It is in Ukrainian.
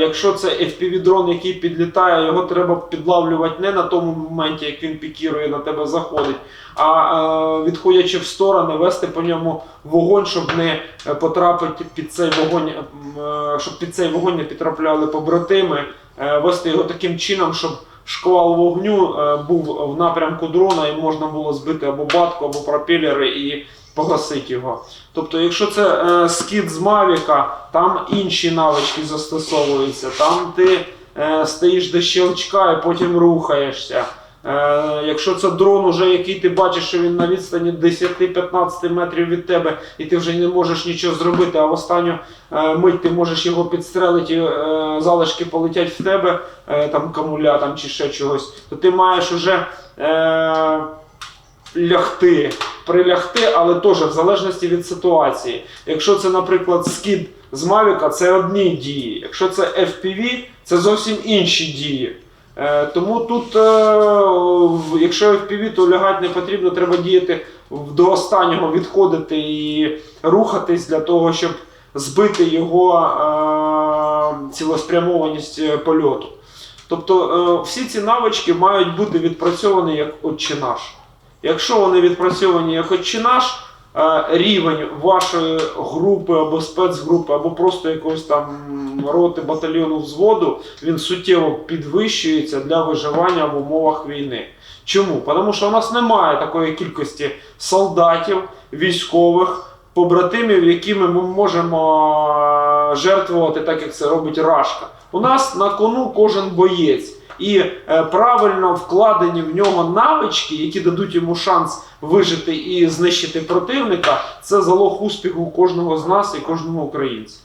якщо це FPV-дрон, який підлітає, його треба підлавлювати не на тому моменті, як він пікірує на тебе заходить, а е, відходячи в сторони, вести по ньому вогонь, щоб не е, потрапити під цей вогонь, е, щоб під цей вогонь не підтрапляли побратими, вести його таким чином, щоб шквал вогню е, був в напрямку дрона і можна було збити або батку, або пропелери і погасити його. Тобто, якщо це е, скид з Мавіка, там інші навички застосовуються. Там ти е, стоїш до щелчка і потім рухаєшся. Е, якщо це дрон, уже який ти бачиш, що він на відстані 10-15 метрів від тебе, і ти вже не можеш нічого зробити, а в останню е, мить ти можеш його підстрелити, е, залишки полетять в тебе, там камуля там, чи ще чогось, то ти маєш уже е, лягти, прилягти, але теж в залежності від ситуації. Якщо це, наприклад, скид з Мавіка, це одні дії. Якщо це FPV, це зовсім інші дії. Е, тому тут, е, якщо FPV, то лягати не потрібно, треба діяти до останнього, відходити і рухатись для того, щоб збити його е, цілеспрямованість польоту. Тобто всі ці навички мають бути відпрацьовані як отче наш. Якщо вони відпрацьовані як отче наш, е, рівень вашої групи або спецгрупи, або просто якогось там роти, батальйону взводу, він суттєво підвищується для виживання в умовах війни. Чому? Тому що у нас немає такої кількості солдатів, військових, побратимів, якими ми можемо е, жертвувати, так як це робить Рашка. У нас на кону кожен боєць. І е, правильно вкладені в нього навички, які дадуть йому шанс вижити і знищити противника, це залог успіху кожного з нас і кожного українця.